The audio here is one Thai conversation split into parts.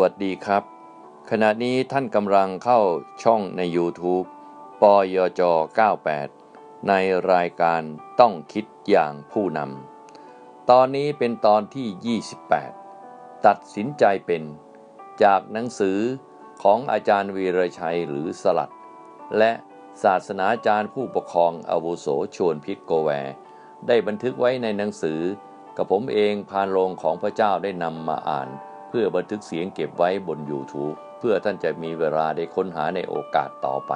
วัสดีครับ ขณะนี้ท่านกำลังเข้าช่องใน YouTube ปยจ 98 ในรายการต้องคิดอย่างผู้นำ ตอนนี้เป็นตอนที่ 28 ตัดสินใจเป็นจากหนังสือของอาจารย์วีรชัยหรือสลัด และศาสนาจารย์ผู้ปกครองอาวุโสชวนพิษโกแว ได้บันทึกไว้ในหนังสือ กับผมเองพานโรงของพระเจ้าได้นำมาอ่าน เพื่อบันทึกเสียงเก็บไว้บน YouTube เพื่อท่านจะมีเวลาได้ค้นหาในโอกาสต่อไป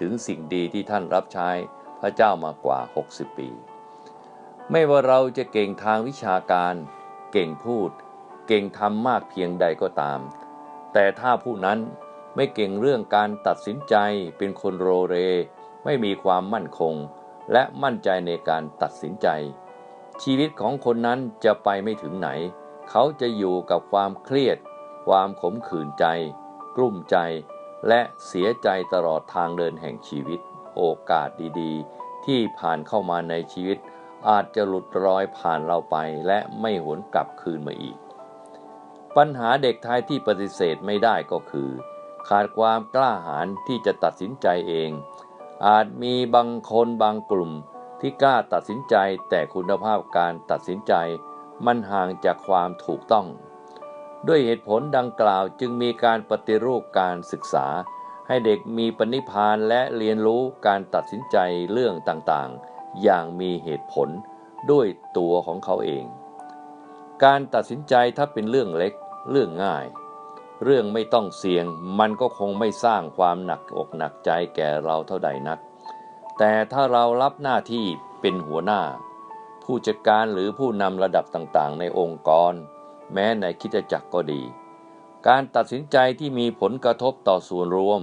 ถึงสิ่งดีที่ท่านรับใช้พระเจ้ามากว่า 60 ปี ไม่ว่าเราจะเก่งทางวิชาการ เก่งพูด เก่งทำมากเพียงใดก็ตาม แต่ถ้าผู้นั้นไม่เก่งเรื่องการตัดสินใจเป็นคนโรเร ไม่มีความมั่นคง และมั่นใจในการตัดสินใจ ชีวิตของคนนั้นจะไปไม่ถึงไหน เขาจะอยู่กับความเครียด ความขมขื่นใจ กลุ้มใจ และเสียใจตลอดทางเดินแห่งชีวิต โอกาสดีๆ ที่ผ่านเข้ามาในชีวิต อาจจะหลุดรอยผ่านเราไปและไม่หวนกลับคืนมาอีก ปัญหาเด็กไทยที่ปฏิเสธไม่ได้ก็คือ ขาดความกล้าหาญที่จะตัดสินใจเอง อาจมีบางคนบางกลุ่มที่กล้าตัดสินใจแต่คุณภาพการตัดสินใจ มันห่างจากความถูกต้อง ด้วยเหตุผลดังกล่าวจึงมีการปฏิรูปการศึกษา ให้เด็กมีปณิพานและเรียนรู้การตัดสินใจเรื่องต่างๆ อย่างมีเหตุผลด้วยตัวของเขาเอง การตัดสินใจถ้าเป็นเรื่องเล็กเรื่องง่าย เรื่องไม่ต้องเสี่ยงมันก็คงไม่สร้างความหนักอกหนักใจแก่เราเท่าใดนัก แต่ถ้าเรารับหน้าที่เป็นหัวหน้า ผู้จัดการหรือผู้นำระดับต่างๆ ในองค์กร แม้ในคิดจักรก็ดี การตัดสินใจที่มีผลกระทบต่อส่วนรวม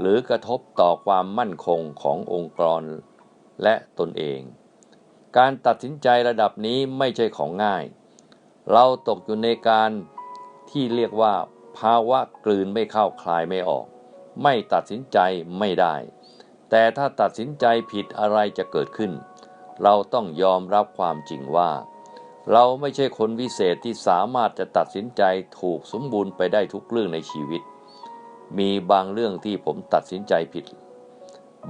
หรือกระทบต่อความมั่นคงขององค์กรและตนเอง การตัดสินใจระดับนี้ไม่ใช่ของง่าย เราตกอยู่ในการที่เรียกว่า ภาวะกลืนไม่เข้าคลายไม่ออก ไม่ตัดสินใจไม่ได้ แต่ถ้าตัดสินใจผิดอะไรจะเกิดขึ้น เราต้องยอมรับความจริงว่า เราไม่ใช่คนวิเศษที่สามารถจะตัดสินใจถูกสมบูรณ์ไปได้ทุกเรื่องในชีวิต มีบางเรื่องที่ผมตัดสินใจผิด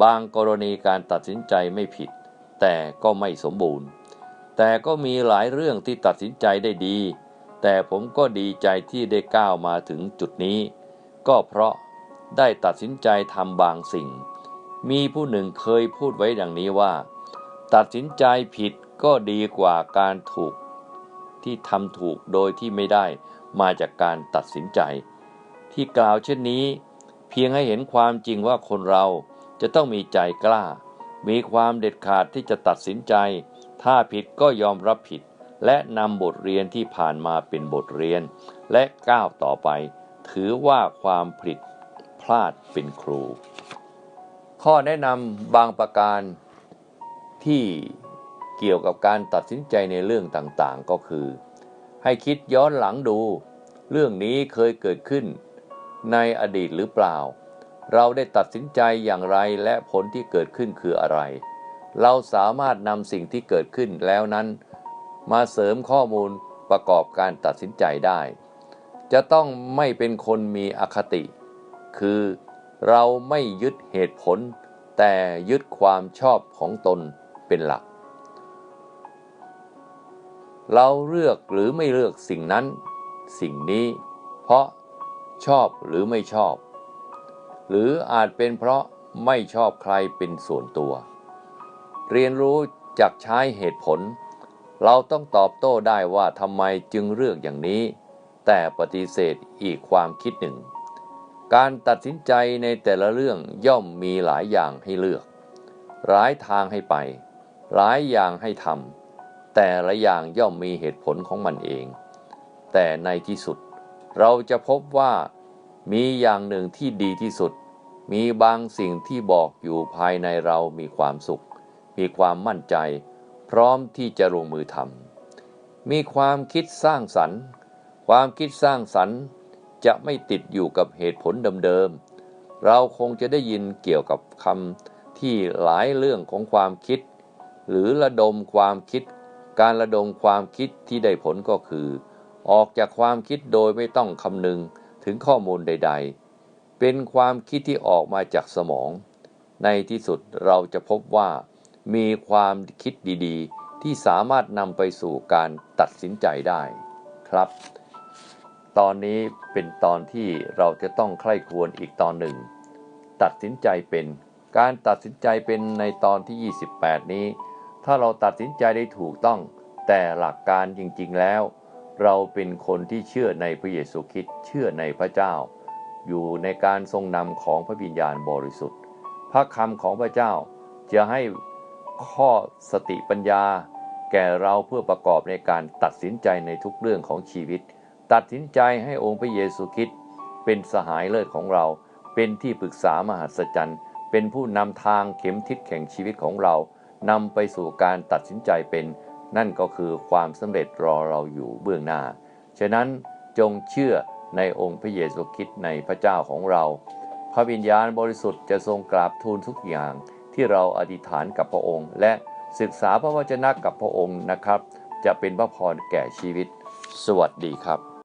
บางกรณีการตัดสินใจไม่ผิด แต่ก็ไม่สมบูรณ์ แต่ก็มีหลายเรื่องที่ตัดสินใจได้ดี แต่ผมก็ดีใจที่ได้ก้าวมาถึงจุดนี้ ก็เพราะได้ตัดสินใจทำบางสิ่ง มีผู้หนึ่งเคยพูดไว้ดังนี้ว่า ตัดสินใจผิดก็ดีกว่าการถูกที่ทำถูกโดยที่ไม่ได้มาจากการตัดสินใจ ที่กล่าวเช่นนี้ เพียงให้เห็นความจริงว่าคนเราจะต้องมีใจกล้า มีความเด็ดขาดที่จะตัดสินใจ ถ้าผิดก็ยอมรับผิด และนำบทเรียนที่ผ่านมาเป็นบทเรียน และก้าวต่อไป ถือว่าความผิดพลาดเป็นครู ข้อแนะนำบางประการ ที่เกี่ยวกับการตัดสินใจในเรื่องต่างๆ ก็คือ ให้คิดย้อนหลังดู เรื่องนี้เคยเกิดขึ้น ในอดีตหรือเปล่า เราได้ตัดสินใจอย่างไรและผลที่เกิดขึ้นคืออะไร เราสามารถนำสิ่งที่เกิดขึ้นแล้วนั้น มาเสริมข้อมูลประกอบการตัดสินใจได้ จะต้องไม่เป็นคนมีอคติ คือเราไม่ยึดเหตุผล แต่ยึดความชอบของตน เป็นหลัก เราเลือกหรือไม่เลือกสิ่งนั้น สิ่งนี้ เพราะชอบหรือไม่ชอบ หรืออาจเป็นเพราะไม่ชอบใครเป็นส่วนตัว เรียนรู้จากใช้เหตุผล เราต้องตอบโต้ได้ว่าทำไมจึงเลือกอย่างนี้ แต่ปฏิเสธอีกความคิดหนึ่ง การตัดสินใจในแต่ละเรื่องย่อมมีหลายอย่างให้เลือก หลายทางให้ไป หลายอย่างให้ทำแต่ละอย่างย่อมมีเหตุผลของมันเอง แต่ในที่สุด เราจะพบว่ามีอย่างหนึ่งที่ดีที่สุด มีบางสิ่งที่บอกอยู่ภายในเรามีความสุข มีความมั่นใจ พร้อมที่จะลงมือทำมีความคิดสร้างสรรค์ ความคิดสร้างสรรค์จะไม่ติดอยู่กับเหตุผลเดิมๆเราคงจะได้ยินเกี่ยวกับคำที่หลายเรื่องของความคิด หรือระดมความคิด การระดมความคิดที่ได้ผลก็คือ ออกจากความคิดโดยไม่ต้องคำนึงถึงข้อมูลใด ๆ เป็นความคิดที่ออกมาจากสมอง ในที่สุดเราจะพบว่ามีความคิดดีๆ ที่สามารถนำไปสู่การตัดสินใจได้ครับ ตอนนี้เป็นตอนที่เราจะต้องใคร่ควญอีกตอนหนึ่ง ตัดสินใจเป็น การตัดสินใจเป็นในตอนที่ 28 นี้ ถ้าเราตัดสินใจได้ถูกต้อง แต่หลักการจริงๆแล้ว เราเป็นคนที่เชื่อในพระเยซูคริสต์เชื่อในพระเจ้า อยู่ในการทรงนำของพระวิญญาณบริสุทธิ์ พระคำของพระเจ้าจะให้ข้อสติปัญญา แก่เราเพื่อประกอบในการตัดสินใจในทุกเรื่องของชีวิต ตัดสินใจให้องค์พระเยซูคริสต์เป็นสหายเลิศของเรา เป็นที่ปรึกษามหัศจรรย์ เป็นผู้นำทางเข็มทิศแข่งชีวิตของเรา นำไปสู่การตัดสินใจเป็น นั่นก็คือความสำเร็จรอเราอยู่เบื้องหน้า ฉะนั้นจงเชื่อในองค์พระเยซูคริสต์ในพระเจ้าของเรา พระวิญญาณบริสุทธิ์จะทรงกราบทูลทุกอย่างที่เราอธิษฐานกับพระองค์ และศึกษาพระวจนะกับพระองค์นะครับ จะเป็นพระพรแก่ชีวิต สวัสดีครับ